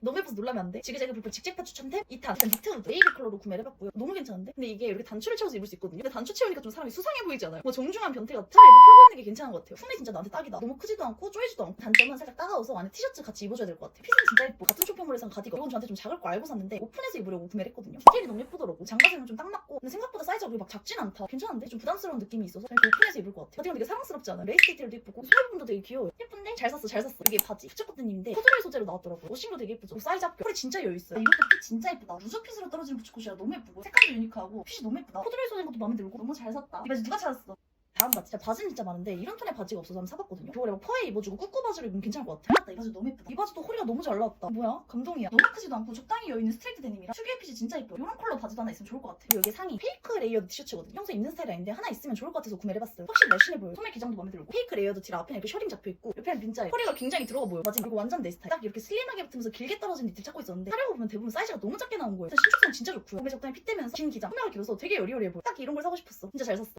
너무 예뻐서 놀라면 안 돼. 지그재그 불법 직제파 추천템 2탄. 일단 니트 우드 베이비 컬러로 구매를 해봤고요. 너무 괜찮은데? 근데 이게 이렇게 단추를 채워서 입을 수 있거든요. 근데 단추 채우니까 좀 사람이 수상해 보이지 않아요? 뭐 정중한 변태 같아. 이렇게 풀고 있는 게 괜찮은 것 같아요. 품이 진짜 나한테 딱이다. 너무 크지도 않고 쪼이지도 않고 단점은 살짝 따가워서 안에 티셔츠 같이 입어줘야 될 것 같아요. 핏은 진짜 예뻐. 산 가디건. 이건 저한테 좀 작을 거 알고 샀는데 오픈해서 입으려고 구매를 했거든요. 디테일이 너무 예쁘더라고. 장바지는 좀 딱 맞고 근데 생각보다 사이즈가 그렇게 막 작진 않다. 괜찮은데? 좀 부담스러운 느낌이 있어서 그냥 오픈해서 입을 것 같아요. 가디건 되게 사랑스럽지 않아요? 레이스 디테일도 예쁘고 소매 부분도 되게 귀여워요. 예쁜데? 잘 샀어 잘 샀어. 이게 바지. 수첩 코트님인데 코드라이 소재로 나왔더라고요. 워싱도 되게 예쁘죠. 뭐 사이즈 합격. 컬이 진짜 여유 있어요. 이것도 핏 진짜 예쁘다. 루즈 핏으로 떨어지는 부츠컷이라 너무 예쁘고 색감도 유니크하고 핏이 너무 예쁘다. 코드라이 소재인 것도 마음에 들고 너무 잘 샀다. 이 바지 누가 찾았어? 다음 바지. 진짜 바지는 진짜 많은데 이런 톤의 바지가 없어서 한번 사봤거든요. 겨울에 뭐 퍼에 입어주고 꾸꾸 바지를 입으면 괜찮을 것 같아. 맞다. 이 바지 너무 예쁘다. 이 바지도 허리가 너무 잘 나왔다. 뭐야? 감동이야. 너무 크지도 않고 적당히 여유있는 스트레이트 데님이라 특유의 핏이 진짜 예뻐요. 이런 컬러 바지도 하나 있으면 좋을 것 같아. 그리고 여기 상의 페이크 레이어드 티셔츠거든요. 평소에 입는 스타일이 아닌데 하나 있으면 좋을 것 같아서 구매를 해봤어요. 확실히 날씬해 보여요. 소매 기장도 마음에 들고 페이크 레이어드 티라 앞에 이렇게 셔링 잡혀있고 옆에는 민자예요. 허리가 굉장히 들어가 보여. 맞지? 이거 완전 내 스타일. 딱 이렇게 슬림하게 붙으면서 길게 떨어진 니트 찾고 있었는데 사려고 보면 대부분 사이즈가 너무 작게 나온 거예요. 그래서 신축성 진짜 좋고요. 몸에 적당히 핏대면서 긴 기장, 소매가 길어서 되게 여리여리해 보여. 딱 이런 걸 사고 싶었어. 진짜 잘 샀어.